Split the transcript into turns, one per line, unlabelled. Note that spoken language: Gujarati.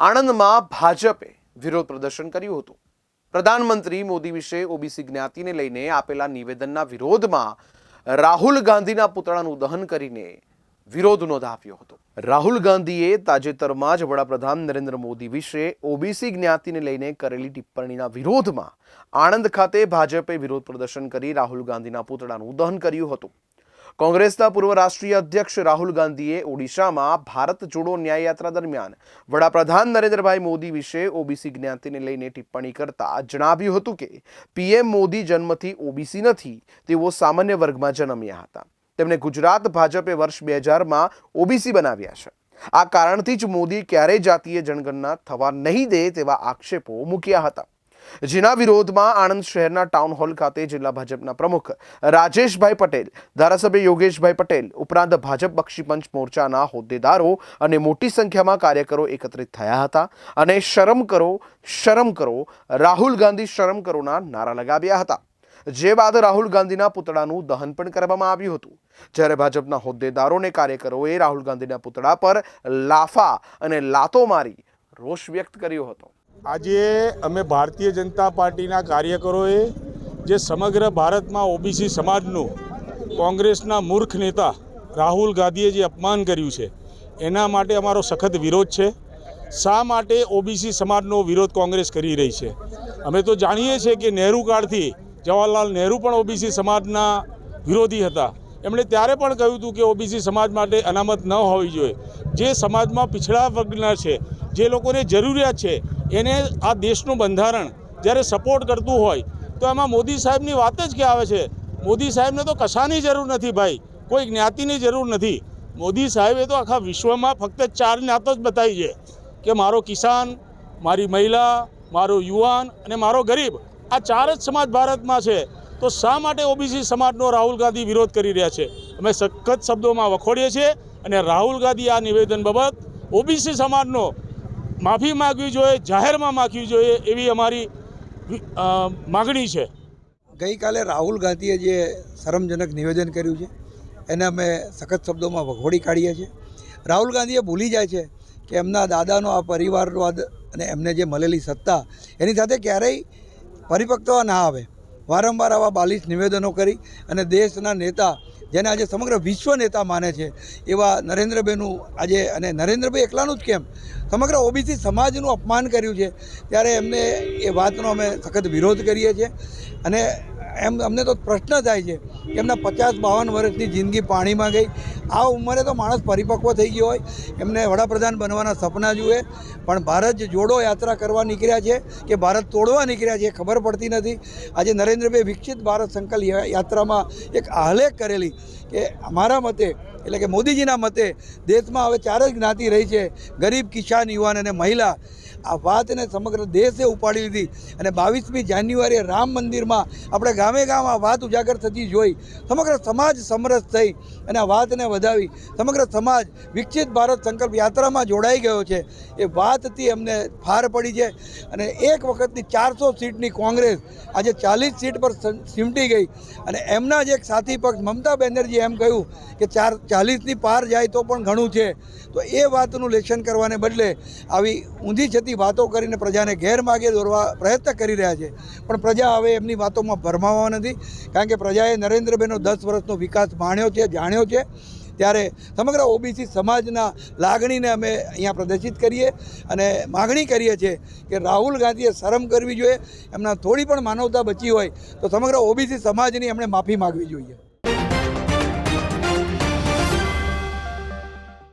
આણંદમાં ભાજપે વિરોધ પ્રદર્શન કર્યું હતું. પ્રધાનમંત્રી મોદી વિશે ઓબીસી જ્ઞાતિને લઈને આપેલા નિવેદનના વિરોધમાં રાહુલ ગાંધીના પુતળાનું દહન કરીને વિરોધ નોંધાવ્યો હતો. રાહુલ ગાંધીએ તાજેતરમાં જ વડાપ્રધાન નરેન્દ્ર મોદી વિશે ઓબીસી જ્ઞાતિને લઈને કરેલી ટિપ્પણીના વિરોધમાં આણંદ ખાતે ભાજપે વિરોધ પ્રદર્શન કરી રાહુલ ગાંધીના પુતળાનું દહન કર્યું હતું. કોંગ્રેસના પૂર્વ રાષ્ટ્રીય અધ્યક્ષ રાહુલ ગાંધીએ ઓડિશામાં ભારત જોડો ન્યાયયાત્રા દરમિયાન વડાપ્રધાન નરેન્દ્રભાઈ મોદી વિશે ઓબીસી જ્ઞાતિને લઈને ટિપ્પણી કરતા જણાવ્યું હતું કે, પીએમ મોદી જન્મથી ઓબીસી નથી, તેઓ સામાન્ય વર્ગમાં જન્મ્યા હતા. તેમણે ગુજરાત ભાજપે વર્ષ બે હજારમાં ઓબીસી બનાવ્યા છે. આ કારણથી જ મોદી ક્યારેય જાતીય જનગણના થવા નહીં દે તેવા આક્ષેપો મૂક્યા હતા. જેના વિરોધમાં આણંદ શહેરના ટાઉન હોલ ખાતે જિલ્લા ભાજપના પ્રમુખ રાજેશભાઈ પટેલ, ધારાસભ્ય યોગેશભાઈ પટેલ, ઉપરાંત ભાજપ બક્ષીપંચ મોરચાના હોદ્દેદારો અને મોટી સંખ્યામાં કાર્યકરો એકત્રિત થયા હતા અને શરમ કરો શરમ કરો, રાહુલ ગાંધી શરમ કરોના નારા લગાવ્યા હતા. જે બાદ રાહુલ ગાંધીના પુતળાનું દહન પણ કરવામાં આવ્યું હતું. જ્યારે ભાજપના હોદ્દેદારો અને કાર્યકરોએ રાહુલ ગાંધીના પુતળા પર લાફા અને લાતો મારી રોષ વ્યક્ત કર્યો હતો.
આજે અમે ભારતીય જનતા પાર્ટીના કાર્યકરોએ જે સમગ્ર ભારતમાં ઓબીસી સમાજનું કોંગ્રેસના મૂર્ખ નેતા રાહુલ ગાંધીએ જે અપમાન કર્યું છે, એના માટે અમારો સખત વિરોધ છે. શા માટે ઓબીસી સમાજનો વિરોધ કોંગ્રેસ કરી રહી છે? અમે તો જાણીએ છીએ કે નહેરુ કાળથી જવાહરલાલ નહેરુ પણ ઓબીસી સમાજના વિરોધી હતા. એમણે ત્યારે પણ કહ્યું હતું કે ઓબીસી સમાજ માટે અનામત ન હોવી જોઈએ. જે સમાજમાં પિછડા વર્ગના છે, જે લોકોને જરૂરિયાત છે એને આ દેશનું બંધારણ જ્યારે સપોર્ટ કરતું હોય, તો એમાં મોદી સાહેબની વાત જ કે આવે છે? મોદી સાહેબને તો કશાની જરૂર નથી ભાઈ, કોઈ જ્ઞાતિની જરૂર નથી. મોદી સાહેબે તો આખા વિશ્વમાં ફક્ત ચાર જ્ઞાતો જ બતાવી છે કે મારો કિસાન, મારી મહિલા, મારો યુવાન અને મારો ગરીબ, આ ચાર જ સમાજ ભારતમાં છે. તો શા માટે ઓબીસી સમાજનો રાહુલ ગાંધી વિરોધ કરી રહ્યા છે? અમે સખત શબ્દોમાં વખોડીએ છીએ અને રાહુલ ગાંધી આ નિવેદન બાબત ઓબીસી સમાજનો માફી માગવી જોઈએ, જાહેરમાં માગવી જોઈએ એવી અમારી માગણી છે.
ગઈકાલે રાહુલ ગાંધીએ જે શરમજનક નિવેદન કર્યું છે, એને અમે સખત શબ્દોમાં વખોડી કાઢીએ છીએ. રાહુલ ગાંધીએ ભૂલી જાય છે કે એમના દાદાનો આ પરિવારવાદ અને એમને જે મળેલી સત્તા, એની સાથે ક્યારેય પરિપક્વતા ના આવે. વારંવાર આવા બાલિશ નિવેદનો કરી અને દેશના નેતા, જેને આજે સમગ્ર વિશ્વ નેતા માને છે, એવા નરેન્દ્રભાઈનું આજે અને નરેન્દ્રભાઈ એકલાનું જ કેમ? સમગ્ર ઓબીસી સમાજનું અપમાન કર્યું છે. ત્યારે એમને એ વાતનો અમે સખત વિરોધ કરીએ છીએ. અને એમ અમને તો પ્રશ્ન થાય છે કે એમના પચાસ બાવન વર્ષની જિંદગી પાણીમાં ગઈ આ ઉંમરે તો માણસ પરિપક્વ થઈ ગયો હોય. એમને વડાપ્રધાન બનવાના સપના જુએ. પણ ભારત જોડો યાત્રા કરવા નીકળ્યા છે કે ભારત તોડવા નીકળ્યા છે ખબર પડતી નથી. આજે નરેન્દ્રભાઈ વિકસિત ભારત સંકલ્પ યાત્રામાં એક આહલેખ કરેલી કે અમારા મતે, એટલે કે મોદીજીના મતે દેશમાં હવે ચાર જ જ્ઞાતિ રહી છે. ગરીબ, કિસાન, યુવાન અને મહિલા. આ વાતને સમગ્ર દેશે ઉપાડી લીધી. અને બાવીસમી જાન્યુઆરીએ રામ મંદિરમાં આપણે ગામે ગામ આ વાત ઉજાગર થતી જોઈ. સમગ્ર સમાજ સમરસ થઈ અને આ વાતને વધાવી સમગ્ર સમાજ વિકસિત ભારત સંકલ્પ યાત્રામાં જોડાઈ ગયો છે. એ વાતથી અમને ફાર પડી છે અને એક વખતની ચારસો સીટની કોંગ્રેસ આજે ચાલીસ સીટ પર સીમટી ગઈ અને એમના જ એક સાથી પક્ષ મમતા બેનર્જીએ એમ કહ્યું કે ચાર, ચાલીસની પાર જાય તો પણ ઘણું છે. તો એ વાતનું લેશન કરવાને બદલે આવી ઊંધી છતી વાતો કરીને પ્રજાને ગેરમાર્ગે દોરવા પ્રયત્ન કરી રહ્યા છે. પણ પ્રજા હવે એમની વાતોમાં ભરમાવા નથી. કારણ કે પ્રજાએ નરેન્દ્રભાઈનો દસ વર્ષનો વિકાસ માણ્યો છે, જાણ્યો છે. ત્યારે સમગ્ર ઓબીસી સમાજના લાગણીને અમે અહીંયા પ્રદર્શિત કરીએ અને માગણી કરીએ છીએ કે રાહુલ ગાંધીએ શરમ કરવી જોઈએ, એમના થોડી પણ માનવતા બચી હોય તો સમગ્ર ઓબીસી સમાજની એમણે માફી માગવી જોઈએ.